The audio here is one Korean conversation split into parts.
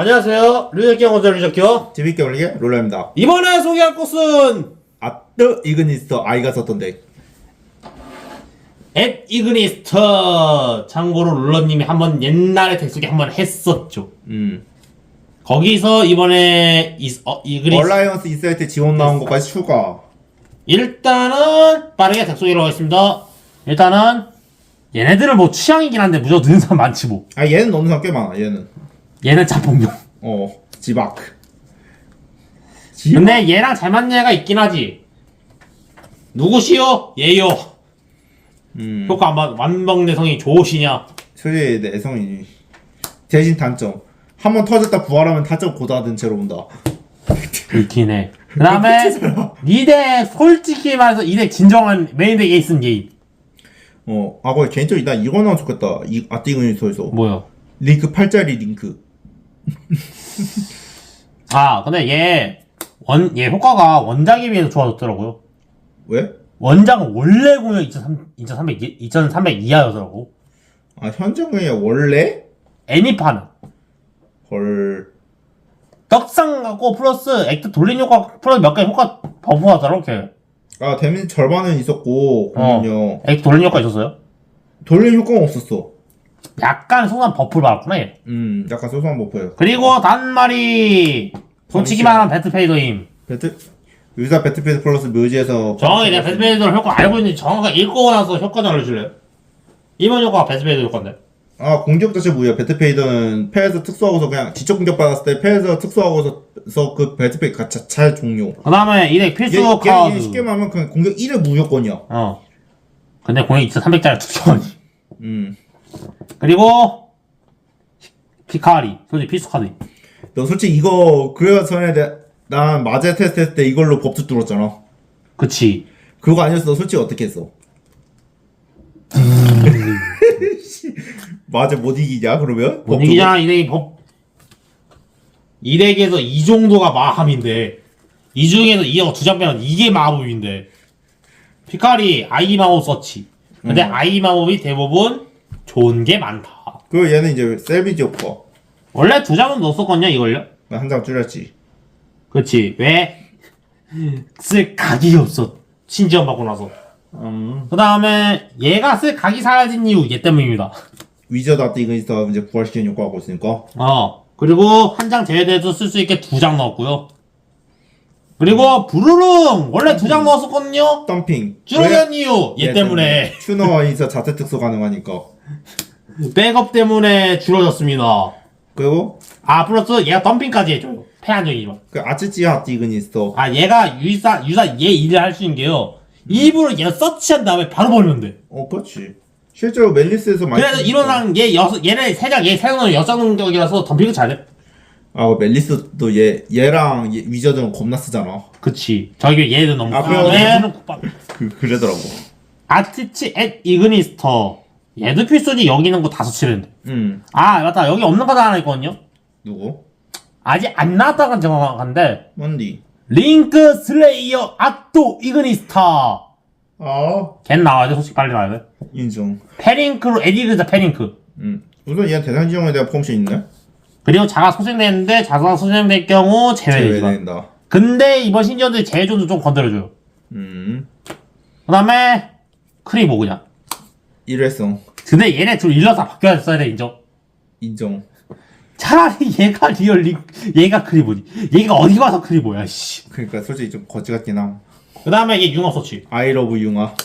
안녕하세요. 류혁경 원자 류혁경. 재밌게 올리게 롤러입니다. 이번에 소개할 곳은 아뜨 이그니스터 아이가 썼던 덱. 앱 이그니스터. 참고로 룰러님이 한번 옛날에 덱소개 한번 했었죠. 음. 거기서 이번에 이, 어, 이그니스 얼라이언스 이사이트 지원 나온 것까지 추가. 일단은 빠르게 덱소개로 하겠습니다. 일단은 얘네들은 뭐 취향이긴 한데 무조건 듣는 사람 많지 뭐. 아 얘는 넣는 사람 꽤 많아. 얘는. 얘는 자폭용. 어 지바크. 근데 얘랑 잘 맞는 애가 있긴 하지. 누구시요? 얘요. 음. 효과 안 받, 완벽 내성이 좋으시냐? 솔직히 내 애성이 대신 단점. 한 번 터졌다 부활하면 타점 고다든 채로 온다. 그렇긴 해. 그 다음에, 니덱, 솔직히 말해서 이덱 진정한 메인덱 에이스는 얘. 어, 아, 거기 개인적으로 나 이거 나오면 좋겠다. 이 아뜨 이그니스터에서. 뭐야? 링크 8짜리 링크. 아, 근데 얘, 원, 얘 효과가 원작에 비해서 좋아졌더라고요. 왜? 원작은 원래 공격 2300, 2300, 2300 이하였더라고. 아 현정이 원래? 애니파는. 헐. 떡상 갖고 플러스 액트 돌린 효과, 플러스 몇개 효과 버프하더라고, 걔. 아 데미지 절반은 있었고 그러면요. 액트 돌린 효과 있었어요? 돌린 효과가 없었어. 약간 소소한 버프를 받았구나, 얘. 음, 약간 소소한 버프예요. 그리고 단말이 솔직히 말하면 배트페이더임 배트 유사 배트필드 플러스 묘지에서 정확히 내가 배트페이더 효과 알고 있는지 정확하게 읽고 나서 효과 좀 알려줄래요? 이번 효과가 배트페이더 효과인데 아 공격 자체 무효야. 배트페이더는 패에서 특수하고서 그냥 지적 공격 받았을 때 패에서 특수하고서 그 배트페이더 자체 종료. 그 다음에 이덱 필수 얘, 얘, 카드 얘 쉽게 말하면 그냥 공격 1회 무효권이야. 어 근데 공이 2300짜리 특성이 음. 그리고 피카리 솔직히 필수 카드 너 솔직히 이거 그래 전에 내- 난 마제 테스트 했을 때 이걸로 법투 뚫었잖아. 그치. 그거 아니었어. 너 솔직히 어떻게 했어? 마제 못 이기냐 그러면? 못 이기잖아. 이 덱이 법... 이 덱에서 이 정도가 마함인데 이 중에서 이거 두장 빼면 이게 마법인데. 피카리 아이 마법 서치. 근데 아이 마법이 대부분 좋은 게 많다 그 얘는 이제 셀비지 효과. 원래 두 장은 넣었었거든요 이걸요 한 장 줄였지. 그렇지 왜? 쓸 각이 없어 신지원 받고 나서 음. 그 다음에 얘가 쓸 각이 사라진 이유 얘 때문입니다 위저드 아트 이거 있어 이제 부활시키는 효과하고 있으니까. 어 그리고 한 장 제외돼서 쓸 수 있게 두 장 넣었고요 그리고 부르릉! 원래 두 장 넣었었거든요? 덤핑. 줄어든 이유 얘 때문에. 튜너와 인사 자체 특수 가능하니까. 백업 때문에 줄어졌습니다. 그리고? 아 플러스 얘가 덤핑까지 해줘요. 패한적이지만 그 아츠치 아트 이그니스터. 아 얘가 유사 유사 얘 일을 할 수 있는 게요. 일부러 얘가 서치한 다음에 바로 버리면 돼. 어, 그렇지. 실제로 멜리스에서 많이. 그래서 쓰니까. 얘 여섯 얘네 세장 얘 세장은 여섯 능력이라서 덤핑을 잘해 아, 멜리스도 얘 얘랑 얘, 위저드는 겁나 쓰잖아. 그치 저기 얘도 너무 아, 아, 그래요? 얘는 국밥 그 그러더라고. 아티치 앳 이그니스터 얘도 필수지 여기 있는 거 다섯 치면 음. 돼아 맞다 여기 없는 거 하나 있거든요 누구? 아직 안 나왔다는 정확한데 뭔디? 링크 슬레이어 아토 이그니스터 아, 걔 나와야 돼 솔직히 빨리 나와야 돼 인정. 페링크로 에디그자 페링크 음. 우선 얘 대상 지정에 대한 폼시 있네. 그리고 자가 소생되는데 자가 소생될 경우 제외되지만 제외된다. 근데 이번 신전들 제외존도 좀 건드려줘요 음. 그 다음에 크리보 그냥 일회성 근데 얘네 둘 일러서 바뀌었어야 돼 인정 인정. 차라리 얘가 리얼 링 얘가 크리보지 얘가 어디 가서 크리보야 씨. 그러니까 솔직히 좀 거지 같긴 함. 그 다음에 얘 융합 I love 융아.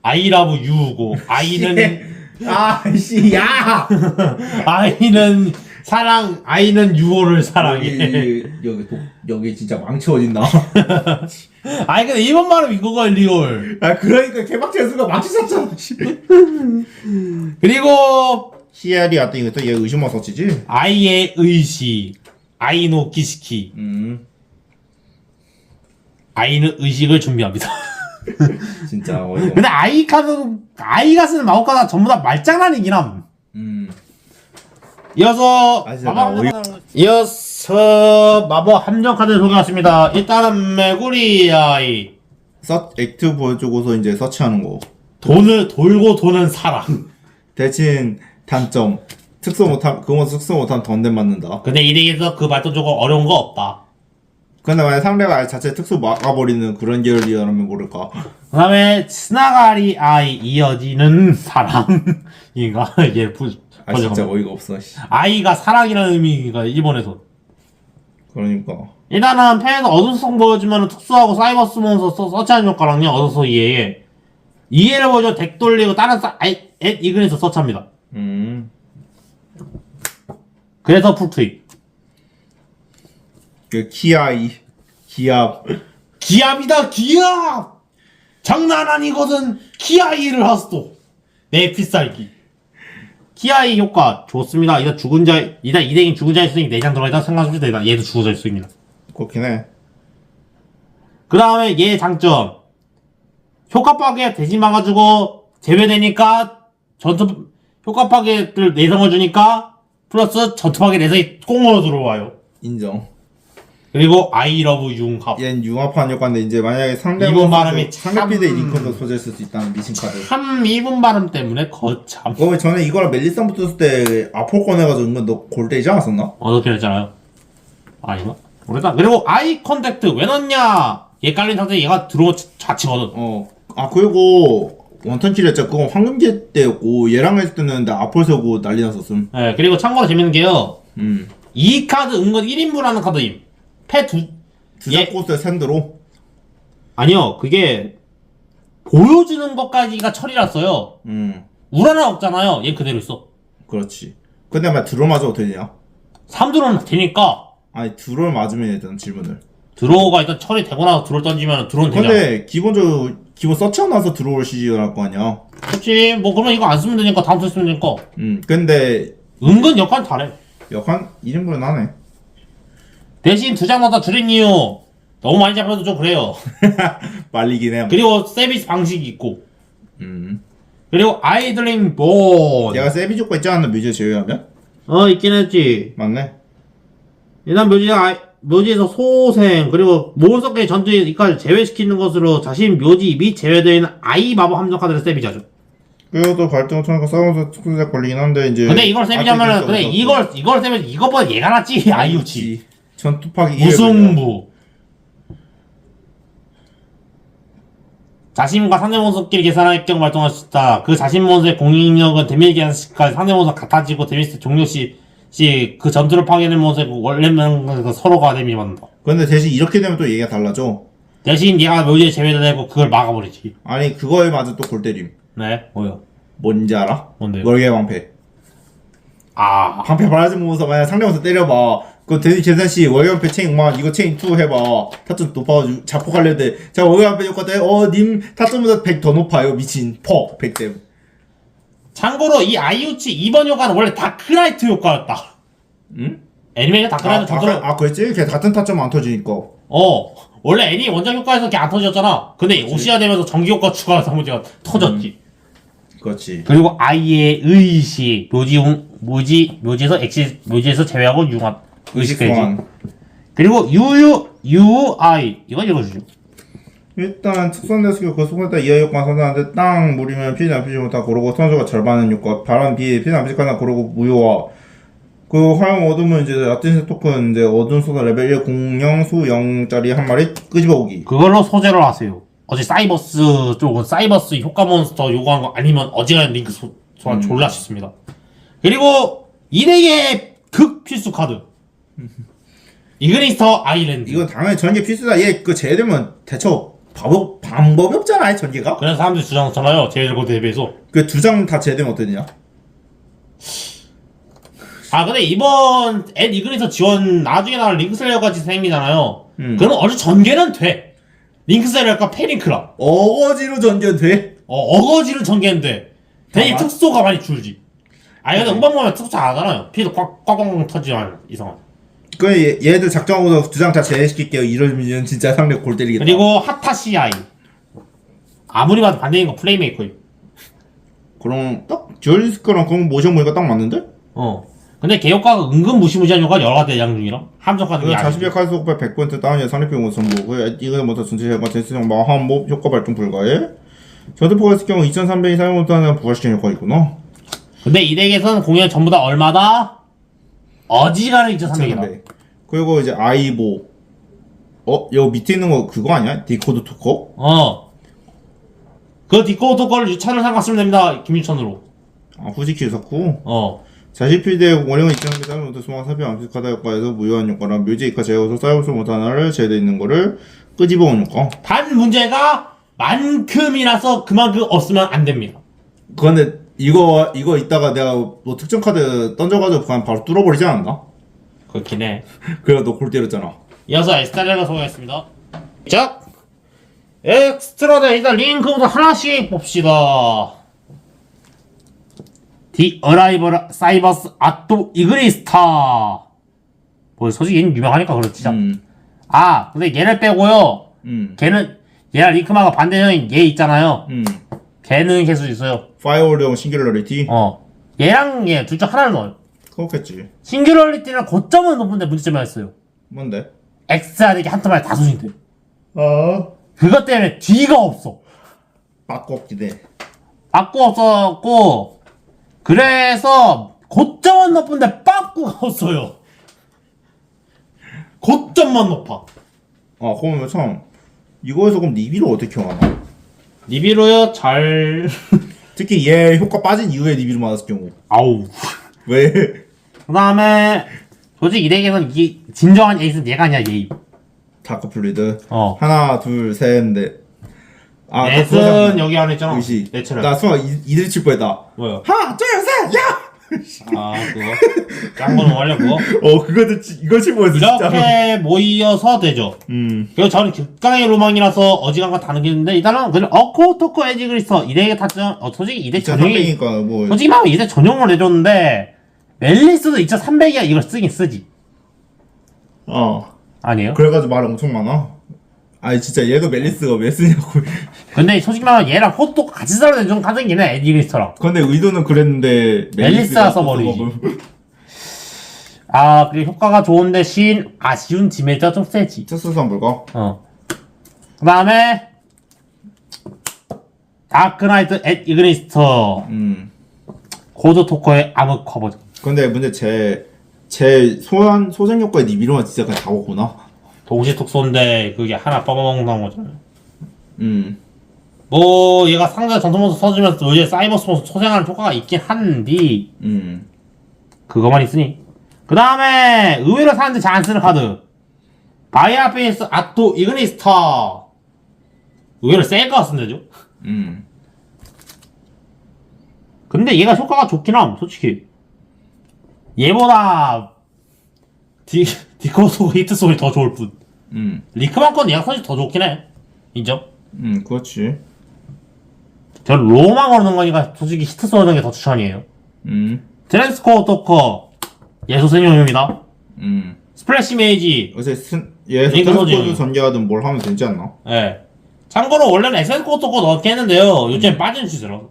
아이라브 유고 아이는 아씨 야. 아이는 사랑 아이는 유호를 사랑해 여기 여기 도, 여기 진짜 망치워진다. 아이 근데 이번 말은 이거가 리얼 아 그러니까 개박제 수가 망치 샀잖아. 그리고 히알이 아또 이거 또얘 의심만 서치지? 아이의 의식 아이노 기시키 음. 아이는 의식을 준비합니다 진짜 어이가. 근데 아이 카드 아이가 쓰는 마법 카드 전부 다 말장난이긴 함 음. 이어서 아, 진짜 마법 나 함정- 이어서 마법 함정 카드 소개하겠습니다 일단은 메구리 아이 서 액트 보여주고서 이제 서치하는 거. 돈을 돌고 도는 사랑 대신 단점 특수 못함 그거 특수 못함 던덴 맞는다. 근데 이 덱에서 그 말도 조금 어려운 거 없다. 근데 만약 상대가 아예 자체 특수 막아버리는 그런 계열이라면 모를까. 그 다음에 스나가리 아이 이어지는 사랑인가 이게 부, 아 진짜. 어이가 없어. 씨. 아이가 사랑이라는 의미가 일본에서 그러니까 일단은 팬에서 어둠성 보여주면 특수하고 사이버 쓰면서 서, 서치하는 효과랑요 얻어서 이해에 이해를 보여줘 덱 돌리고 다른 사, 아이, 앳 이근에서 서치합니다 음. 그래서 풀트윗 그 키아이 기압. 기압이다 기압! 장난 아니거든. 키아이를 하스도. 내 필살기. 키아이 효과 좋습니다. 일단 죽은 자 일단 이대인 죽은 자의 수익 4장 들어가 있다. 생각하시면 됩니다 얘도 죽은 자의 수익입니다. 그렇긴 해. 그 다음에 얘 장점. 효과 파괴 대신 막아주고 제외되니까 전투 효과 파괴를 내성을 주니까 플러스 전투 파괴 내성이 꽁으로 들어와요. 인정. 그리고 아이 러브 융합 얜 융합한 효과인데 이제 만약에 상대 이번 발음이 참- 상대 피드에 링컨도 소지했을 수 있다는 미신 카드. 참 이분 발음 때문에 거참 어, 왜 전에 이거랑 멜리쌈 붙었을 때 아폴 꺼내가지고 은근 너 골대이지 않았었나? 어떻게 했잖아요 아닌가? 모르겠다 그리고 아이 컨택트 왜 넣냐 얘 깔린 상태에 얘가 들어오 자치거든 어. 아 그리고 원턴킬 했죠. 그건 황금계 때였고 얘랑 했을 때는 나 아폴 세우고 난리 났었음. 예 그리고 참고로 재밌는 게요 음. 이 카드 은근 1인분 하는 카드임 패두 두장 예. 코스 샌드로. 아니요, 그게 보여주는 것까지가 철이랐어요. 음. 우라나 없잖아요. 얘 그대로 있어. 그렇지. 근데 막 드롤 맞아 어떻게 되냐? 3드로는 되니까 아니 드롤 맞으면 일단 질문을. 드로우가 일단 철이 되고 나서 드로우 던지면 드로우는 되잖아. 근데 기본적으로 기본 서치하고 나서 드롤 시즌을 할 거 아니야. 그렇지. 뭐 그러면 이거 안 쓰면 되니까 다음 주 쓰면 되니까. 음. 근데 은근 역할 잘해. 역한 1인분은 하네. 대신 두 장 넣다 줄인 이유 너무 많이 잡혀도 좀 그래요. 말리긴 해. 그리고 서비스 방식이 있고 음. 그리고 아이들링 본. 얘가 세비 조건 있지 않나 뮤즈 제외하면? 어 있긴 했지. 맞네. 일단 묘지 아이, 묘지에서 소생 그리고 몬스터계 전투에 이까지 제외시키는 것으로 자신 묘지 및 제외되어 있는 아이 마법 함정 카드를 세비자죠. 그리고 또 갈등 통해서 싸워서 특수작 걸리긴 한데 이제 근데 이걸 세비자면은 근데 이걸 이걸 세면 이것보다 얘가 낫지 아이유치. 전투파기 무승부. 자신과 상대 몬스터끼리 계산할 경우 발동할 수 있다. 그 자신 몬스터의 공격력은 데미지 계산시까지 상대 몬스터 같아지고 데미지 종료 시, 시 그 전투를 파괴된 몬스터의 원래 명령과 서로가 데미지 받는다. 근데 대신 이렇게 되면 또 얘기가 달라져. 대신 얘가 묘지에 제외되고 그걸 막아버리지. 아니 그거에 맞아 또 골때림. 네, 뭐요? 뭔지 알아? 뭔데요? 월계 방패. 아, 방패 바라지 모면서 만약 상대 몬스터 때려봐. 그 데미 계산 시 월계 방패 체인 만 이거 체인 2 해봐. 타점 높아가지고 자폭하려는데 자 월계 방패 효과 때 어님 타점보다 100 더 높아요 미친 퍼 100댐. 참고로 이 아이유치 2번 효과는 원래 다크라이트 효과였다. 응? 애니메이션 다크라이트 아, 전투로, 아, 아 그랬지? 걔 같은 타점 안 터지니까. 어, 원래 애니 원작 효과에서 걔 안 터졌잖아. 근데 오시아 되면서 전기 효과 추가해서 문제가 터졌지. 그렇지. 그리고 아이의 의식, 묘지, 웅- 묘지, 묘지에서 엑시, 묘지에서 제외하고 융합, 의식 되지. 소환. 그리고 유유, UI, 이건 읽어주죠. 일단 스킬 그 속에다 이하 효과 선언하는데 땅 물이면 피지 안 피지 못하 고르고 선수가 절반은 효과 바람 비 피지 안 피지 하나 고르고 무효화 그 화염 어둠은 이제 라틴스 토큰 이제 어둠 소다 레벨 1 공영 수 0짜리 한 마리 끄집어오기 그걸로 소재로 하세요. 어제 사이버스 쪽은 사이버스 효과 몬스터 요구한 거 아니면 어지간한 링크 소, 소환 졸라 쉽습니다. 그리고 이대의 극 필수 카드. 이그니스터 아일랜드. 이거 당연히 전개 필수다 얘그 제외되면 대처 방법, 방법이 없잖아 전개가 그래서 사람들이 주장하잖아요. 제일 고 대비해서. 그 두 장다 제외되면 어떠냐 아 근데 이번 앤 이그니스터 지원 나중에 나올 링크셀러까지 생기잖아요. 음. 그럼 어느 전개는 돼. 링크셀러가 페링크라. 어거지로 전개돼 어, 어거지로 전개인데 되게 아마? 특수가 많이 줄지. 아니 근데 네. 음방 보면 특수 안 하잖아요. 피도 꽉 꽉꽉 터지면 이상한. 그 얘, 얘들 작정하고서 두 장 다 제외시킬게요 이러면 진짜 상대 골 때리겠다 그리고 하타시아이. 아무리 봐도 반대인 거 플레이메이커임. 그럼 딱 듀얼리스크랑 그런 모션 보니까 딱 맞는데? 어. 근데 개혁가가 은근 무시무시한 효과 여러 가지 대장 중이라 함정하는 그게 자신의 아니지. 칼 속발 100% 다운이야 상대편 우선보 그 이거는 먼저 전체 효과 전체적 마한몹 효과 발동 불가해 전투포가 있을 경우 2300이 사용 못하는 부활시키는 효과가 있구나 근데 이 덱에서는 공연 전부 다 얼마다? 어지간히 2,300이다. 네. 그리고 이제 아이보. 어, 여기 밑에 있는 거 그거 아니야? 디코드 토커? 어. 그 디코드 거를 유찬을 삼갔으면 됩니다. 김유찬으로. 아, 후지키 사쿠. 어. 자시필드의 원령은 입장하기 때문에 수망 사비 암식하다 효과에서 무효한 효과랑 묘지 이카 제어서 사이버스 못 하나를 제외되어 있는 거를 끄집어온 효과. 단 문제가 만큼이라서 그만큼 없으면 안 됩니다. 그런데 이거 이거 이따가 내가 뭐 특정 카드 던져가지고 그냥 바로 뚫어버리지 않았나? 그렇긴 해. 그래가 너골 때렸잖아. 이어서 에스타레가 소개했습니다. 자, 엑스트라데 일단 링크부터 하나씩 봅시다. 디 어라이벌 사이버스 아토 이그리스타. 뭐 솔직히 얘는 유명하니까 그렇지. 음, 아, 근데 얘를 빼고요. 음, 걔는 얘랑 링크마가 반대형인 얘 있잖아요. 음. 걔는 계속 있어요. 파이어월드형 싱귤러리티 어. 얘랑 얘 둘 중 하나를 넣어요. 그렇겠지. 싱귤러리티는 고점은 높은데 문제점이 있어요. 뭔데? 엑스아덱이 한 턴만에 다 소진돼. 아, 그것 때문에 뒤가 없어. 빠꺾기네. 빠꾸 없었고 그래서 고점은 높은데 빠꾸가 없어요. 고점만 높아. 아, 그러면 참 이거에서 그럼 리비를 어떻게 하나? 리비로요 잘 특히 얘 효과 빠진 이후에 리비를 맞았을 경우 아우. 왜? 그 다음에 솔직히 이 덱에서는 이 진정한 에이스는 얘가 아니야 얘. 다크 플루이드 어. 하나 둘셋넷 아, 넷은. 여기 안에 있잖아. 의시. 넷처럼. 나 순간 이- 이들 칠 뻔했다. 뭐야? 하나, 둘! 아 그거 완료 그거. 어, 이거 칠 뻔했어, 진짜. 이렇게 모이어서 되죠. 음, 그리고 저는 극강의 로망이라서 어지간한 다 느끼는데 일단은 그냥 어코 토코 에지 그리스터 이덱에 탔죠. 어, 솔직히 이덱 전용이 2,300이니까 뭐. 솔직히 말하면 이덱 전용을 내줬는데 멜리스도 2,300이야 이걸 쓰긴 쓰지. 어. 아니에요? 그래가지고 말 엄청 많아. 아니, 진짜 얘도 멜리스가 왜 쓰냐고. 근데 솔직히 말하면 얘랑 호토 같이 살아야 좀해 에지그리스터랑. 근데 의도는 그랬는데. 멜리스가 써버리지. 아 그리고 효과가 좋은 대신 아쉬운 디메이터가 좀 세지. 특수선 불가? 어. 그 다음에 다크나이트 앳 이그니스터 음. 고조 토커의 암흑 커버. 근데 문제 제, 제 소환, 소생 효과에 리비로만 진짜 그냥 다 먹구나. 동시 특수인데 그게 하나 뽑아먹는 거잖아요. 음. 뭐 얘가 상대 전투모드 써주면서 이제 사이버 스포츠 소생하는 효과가 있긴 한디 음. 그거만 있으니 그 다음에 의외로 사람들이 잘 안 쓰는 카드 바이아페이스 아토 이그니스타 의외로 셀것 같은데죠? 음. 근데 얘가 효과가 좋긴 함 솔직히 얘보다 디, 디코소 히트 소리 더 좋을 뿐 음. 리크만 건 사실 더 좋긴 해 인정? 음, 그렇지. 저 로마 거는 거니까 솔직히 히트 쏘는 게 더 추천이에요 음. 트랜스코어 토커 예소생용입니다 음. 스플래시 메이지 요새 슨, 얘에서 링크 트랜스포드 소진. 전개하든 뭘 하면 되지 않나? 예 참고로 원래는 에센스코어 토커 넣게 했는데요 요즘 빠진 추세라서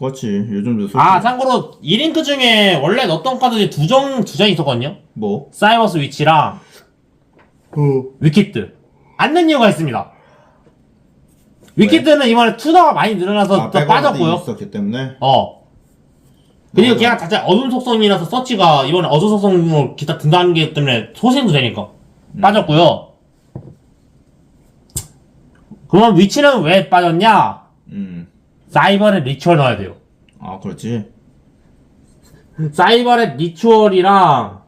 그렇지. 요즘도 솔직히 아 참고로 1링크 중에 원래 넣었던 카드 중에 두장 두장 있었거든요 뭐? 사이버스 위치랑 어. 위키드 안낸 이유가 있습니다 위키드는 이번에 투다가 많이 늘어나서 아, 또 백업이 빠졌고요 있었기 때문에. 어 그리고 맞아. 걔가 자체 어둠 속성이라서 서치가 이번에 어둠 속성으로 기타 든다는 게 때문에 소생도 되니까 음. 빠졌고요 그러면 위치는 왜 빠졌냐 음. 사이버의 리추얼 넣어야 돼요 아, 그렇지. 사이버의 리추얼이랑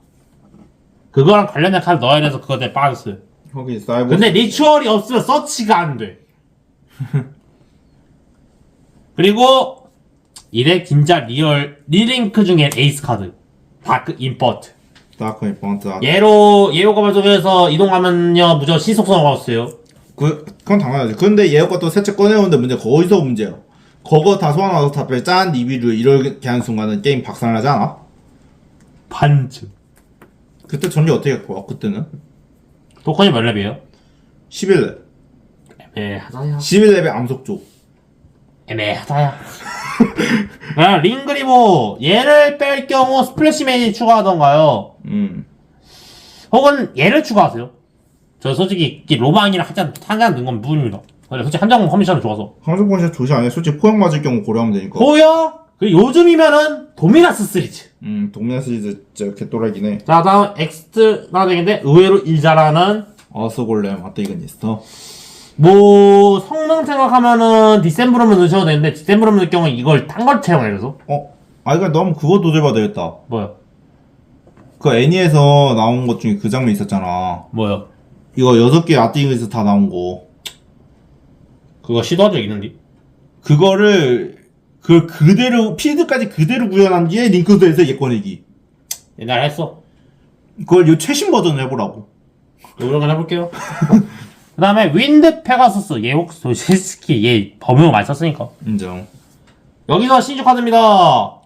그거랑 관련된 카드 넣어야 돼서 그거 때문에 빠졌어요 거기 사이버. 근데 리추얼이 없으면 서치가 안 돼. 그리고 이래 진짜 리얼 리링크 중에 에이스 카드 다크 임포트 다크 인펀트. 아, 얘로 예고가 발동해서 이동하면요 무조건 신속성을 얻었어요 그, 그건 당연하지. 근데 얘 것도 셋째 꺼내오는데 문제 거기서 문제야. 그거 다 소환하고 답변 짠 리뷰를 이렇게 하는 순간은 게임 박살나지 않아? 반쯤 그때 전리 어떻게 할 거야? 그때는? 토큰이 몇 렙이에요? 11렙. 애매하다야 11렙의 암속조. 애매하다야 그냥 링그리모 얘를 뺄 경우 스플래시 매니 추가하던가요 음. 혹은 얘를 추가하세요 저 솔직히 이 로망이랑 한잔 한잔 넣은 건 무입니다 근데 솔직히 한정 커미션을 좋아서 항상 보시면 조시 안에 솔직히 포역 맞을 경우 고려하면 되니까. 고요? 그리고 요즘이면은 도미나스 시리즈. 음 동네 시리즈 진짜 개또라기네 자, 다음 엑스트라 덱인데 의외로 일 잘하는 어스골렘 아테이그니스터 뭐 성능 생각하면은 디셈브럼을 넣으셔도 되는데 디셈브럼 넣을 경우는 이걸 딴 걸 채용해 그래서 어? 아 이거 너무 그거 도전받아 되겠다 뭐요? 그 애니에서 나온 것 중에 그 장면 있었잖아 뭐요? 이거 여섯 개 아테이그니스터 다 나온 거 그거 시도한 적 있는데? 그거를 그 그대로 필드까지 그대로 구현한 게 링크도에서 얘 꺼내기 옛날에 했어. 그걸 요 최신 버전 해보라고 이런 건 해볼게요. 그 다음에 윈드 페가수스 얘 혹시 솔직히 얘 범용을 많이 썼으니까 인정 여기서 신축 카드입니다.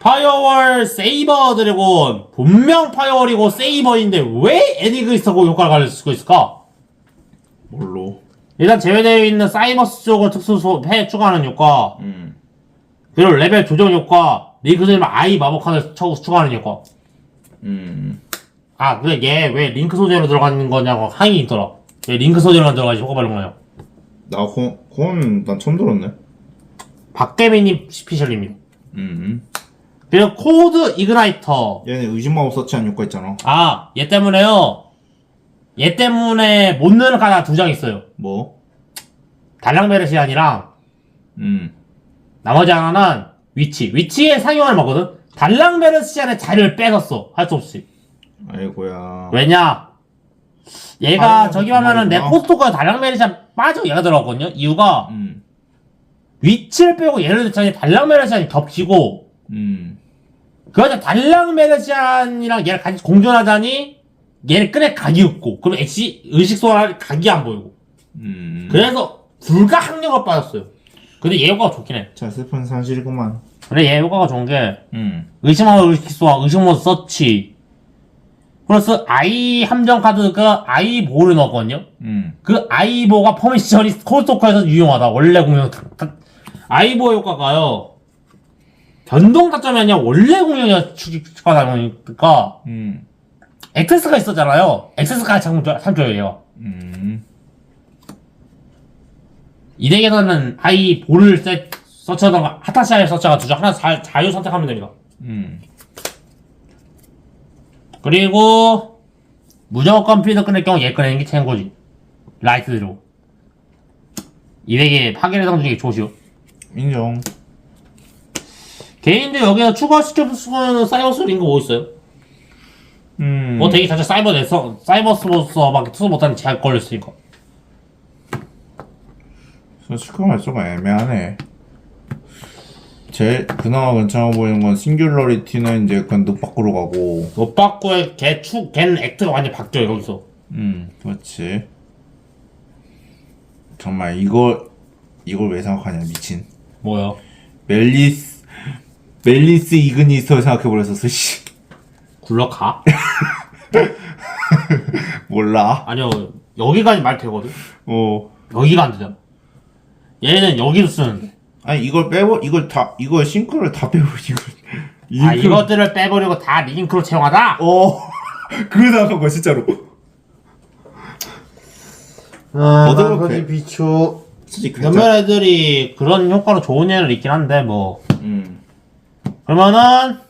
파이어월 세이버 드래곤 분명 파이어월이고 세이버인데 왜 애니그리스하고 효과를 가질 수가 있을까? 일단 제외되어 있는 사이버스 쪽을 특수 해 추가하는 효과 음. 그리고 레벨 조정 효과 링크 소재면 아이 마법 카드 쳐- 추가하는 효과. 음. 아 근데 얘 왜 링크 소재로 들어가는 거냐고 항의 있더라. 왜 링크 소재로만 들어가지 효과 발른 거냐 나 그건, 그건 난 처음 들었네. 박대민님 스피셜입니다. 음. 그리고 코드 이그나이터. 얘네 의심마법 서치한 효과 있잖아. 아 얘 때문에요 얘 때문에 못 넣는 카드가 두장 있어요. 뭐? 달랑 베르시안이랑 음. 나머지 하나는 위치. 위치에 상용을 먹거든. 달랑 베르시안의 자리를 뺏었어. 할 수 없이. 아이고야. 왜냐? 얘가 저기 하면은 내. 포스토가 달랑 베르시안 빠져 얘가 들어갔거든요. 이유가 음. 위치를 빼고 얘를 넣자니 달랑 베르시안이 겹치고 음. 그러자 달랑 베르시안이랑 얘를 같이 공존하자니 얘를 끈에 각이 없고 그럼 엑시 의식 소환할 각이 안 보이고. 음. 그래서 불가 학력을 빠졌어요. 근데 얘 효과가 좋긴 해. 자 슬픈 사실이구만. 근데 얘 효과가 좋은 게 음. 의심하고 의식 소환 의심모드 서치. 플러스 아이 함정 카드가 아이보를 넣었거든요. 음. 그 아이보가 퍼미션이 콜스토커에서 유용하다. 원래 공격 아이보 효과가요. 변동 타점이 아니라 원래 공격이 추가다 보니까 음. 엑세스가 있었잖아요. 엑세스가 참, 참 좋아요. 얘가 음. 이 덱에서는 아이보를 세, 서치하던가 하타시아의 서치가 두장 하나 자, 자유 선택하면 됩니다. 음. 그리고 무조건 필드 끊을 경우 얘 꺼내는 게 최고지. 라이트 드로 이 덱의 파괴 대상 중에 좋으시오. 인정. 개인들 여기서 추가시켜 쓰는 사이버스 링크 뭐 있어요? 음. 뭐 되게 자체 사이버 내서 사이버 스로서밖에 투수 못하는 제약 걸렸으니까. 솔직히 말좀 애매하네. 제일 그나마 괜찮아 보이는 건 싱귤러리티는 이제 그냥 늑 밖으로 가고. 노빠꾸의 개축 걘 액트가 완전 바뀌어 요 여기서. 음 그렇지. 정말 이걸 이걸 왜 생각하냐 미친. 뭐야? 멜리스 멜리스 이그니스터 생각해버렸었어 씨 굴러가? 몰라. 아니요 여기까지 말 되거든. 어. 여기가 안 되잖아. 얘는 여기도 쓰는데. 아니 이걸 빼버 이걸 다 이걸 싱크를 다 빼버 이걸. 아 잉크- 이것들을 빼버리고 다 링크로 채용하다? 어. 그거 생각한 거야 진짜로. 아, 그렇지, 그- 비추. 솔직히 몇몇 애들이 그런 효과로 좋은 애는 있긴 한데 뭐. 음. 그러면은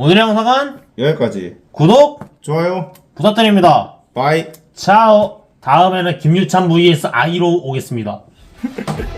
오늘의 영상은 여기까지. 구독 좋아요. 부탁드립니다. 바이. 차오. 다음에는 김유찬 vs 아이로 오겠습니다